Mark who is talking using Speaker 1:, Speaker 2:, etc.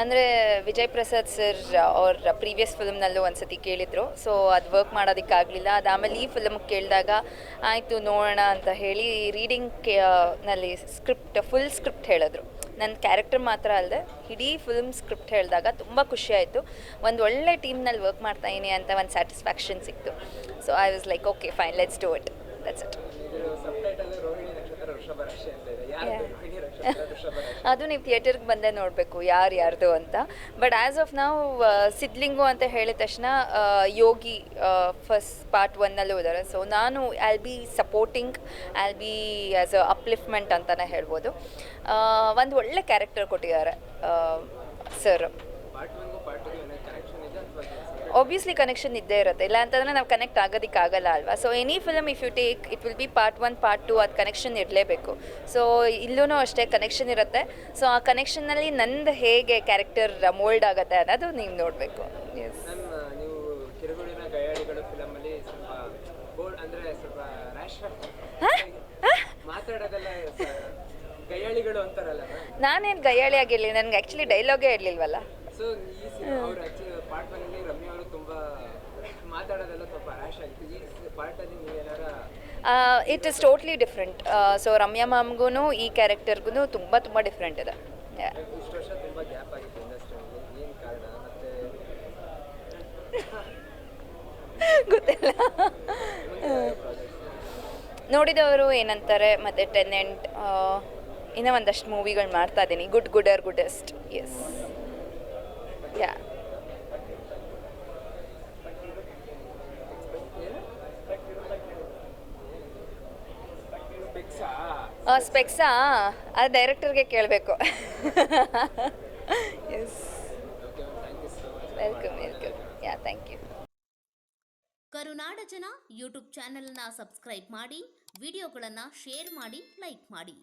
Speaker 1: ಅಂದರೆ ವಿಜಯ್ ಪ್ರಸಾದ್ ಸರ್, ಅವ್ರ ಪ್ರೀವಿಯಸ್ ಫಿಲ್ಮ್ನಲ್ಲೂ ಒಂದ್ಸತಿ ಕೇಳಿದರು. ಸೊ ಅದು ವರ್ಕ್ ಮಾಡೋದಕ್ಕಾಗಲಿಲ್ಲ. ಆಮೇಲೆ ಈ ಫಿಲ್ಮ್ ಕೇಳಿದಾಗ, ಆಯಿತು, ನೋಡೋಣ ಅಂತ ಹೇಳಿ ರೀಡಿಂಗ್ನಲ್ಲಿ ಸ್ಕ್ರಿಪ್ಟ್ ಫುಲ್ ಸ್ಕ್ರಿಪ್ಟ್ ಹೇಳಿದ್ರು. ನನ್ನ ಕ್ಯಾರೆಕ್ಟರ್ ಮಾತ್ರ ಅಲ್ಲದೆ ಇಡೀ ಫಿಲ್ಮ್ ಸ್ಕ್ರಿಪ್ಟ್ ಹೇಳಿದಾಗ ತುಂಬ ಆಯಿತು. ಒಂದು ಒಳ್ಳೆ ಟೀಮ್ನಲ್ಲಿ ವರ್ಕ್ ಮಾಡ್ತಾಯಿನಿ ಅಂತ ಒಂದು ಸ್ಯಾಟಿಸ್ಫ್ಯಾಕ್ಷನ್ ಸಿಕ್ತು. So I was like okay fine let's do it that's it ಅದು ನೀವು ಥಿಯೇಟರ್ಗೆ ಬಂದೇ ನೋಡಬೇಕು ಯಾರು ಯಾರ್ದು ಅಂತ. ಬಟ್ ಆ್ಯಸ್ ಆಫ್ ನಾವು ಸಿದ್ಲಿಂಗು ಅಂತ ಹೇಳಿದ ತಕ್ಷಣ ಯೋಗಿ ಫಸ್ಟ್ ಪಾರ್ಟ್ ಒನ್ನಲ್ಲೂ ಇದ್ದಾರೆ ಸೊ ನಾನು all be supporting all be as a upliftment ಅಂತಲೇ ಹೇಳ್ಬೋದು. ಒಂದು ಒಳ್ಳೆ ಕ್ಯಾರೆಕ್ಟರ್ ಕೊಟ್ಟಿದ್ದಾರೆ ಸರ್
Speaker 2: ಏನೋ ಕನೆಕ್ಷನ್
Speaker 1: ಇದ್ದೇ ಇರುತ್ತೆ ಇಲ್ಲ ಅಂತಂದರೆ ನಾವು ಕನೆಕ್ಟ್ ಆಗೋದಕ್ಕಾಗಲ್ಲ ಅಲ್ವಾ so any film if you take it will be part one part two ಅದು ಕನೆಕ್ಷನ್ ಇರಲೇಬೇಕು ಸೊ ಇಲ್ಲೂ ಅಷ್ಟೇ ಕನೆಕ್ಷನ್ ಇರುತ್ತೆ ಸೊ ಆ ಕನೆಕ್ಷನ್ನಲ್ಲಿ ನಂದು ಹೇಗೆ ಕ್ಯಾರೆಕ್ಟರ್ ಮೋಲ್ಡ್ ಆಗುತ್ತೆ ಅನ್ನೋದು ನೀವು ನೋಡಬೇಕು ಎಸ್ ನಾನೇನು ಗಯ್ಯಾಳಿ ಆಗಿರಲಿ ನನಗೆ ಆ್ಯಕ್ಚುಲಿ ಡೈಲಾಗೇ ಇರಲಿಲ್ವಲ್ಲ?
Speaker 2: ಸೊ ಈ ಸಿನಿಮಾ ಅವರು ಆ್ಯಕ್ಚುಲಿ ಪಾರ್ಟ್ ಒನ್ನಲ್ಲಿ ರಮ್ಯಾ ಅವರು ತುಂಬ ಮಾತಾಡೋದೆಲ್ಲ ಸ್ವಲ್ಪ ರ್ಯಾಶ್ ಆಗಿತ್ತು. ಈ ಪಾರ್ಟಲ್ಲಿ ನೀವು ಏನಾರ
Speaker 1: it is totally different so Ramya ಮ್ಯಾಮ್ಗೂ ಈ ಕ್ಯಾರೆಕ್ಟರ್ಗೂ ತುಂಬ ತುಂಬ ಡಿಫ್ರೆಂಟ್ ಇದೆ. Yeah.
Speaker 2: ಇಷ್ಟು ವರ್ಷ ತುಂಬ ಗ್ಯಾಪ್ ಆಗಿತ್ತು ಇಂಡಸ್ಟ್ರಿಯಲ್ಲಿ ಏನು ಕಾರಣ? ಮತ್ತು
Speaker 1: ಗೊತ್ತಿಲ್ಲ. ನೋಡಿದವರು ಏನಂತಾರೆ ಮತ್ತು ಟೆನೆಂಟ್ ಇನ್ನೂ ಒಂದಷ್ಟು ಮೂವಿಗಳು ಮಾಡ್ತಾ ಇದ್ದೀನಿ good good are goodest yes yeah
Speaker 2: ಪಿಕ್ಸಾ
Speaker 1: ಸ್ಪೆಕ್ಸಾ ಅದು ಡೈರೆಕ್ಟರ್ಗೆ ಕೇಳಬೇಕು yes
Speaker 2: thank you so much
Speaker 1: welcome welcome yeah thank you
Speaker 3: ಕರುನಾಡ ಜನ ಯೂಟ್ಯೂಬ್ ಚಾನೆಲ್ನ ಸಬ್ಸ್ಕ್ರೈಬ್ ಮಾಡಿ ವಿಡಿಯೋಗಳನ್ನು ಶೇರ್ ಮಾಡಿ ಲೈಕ್ ಮಾಡಿ.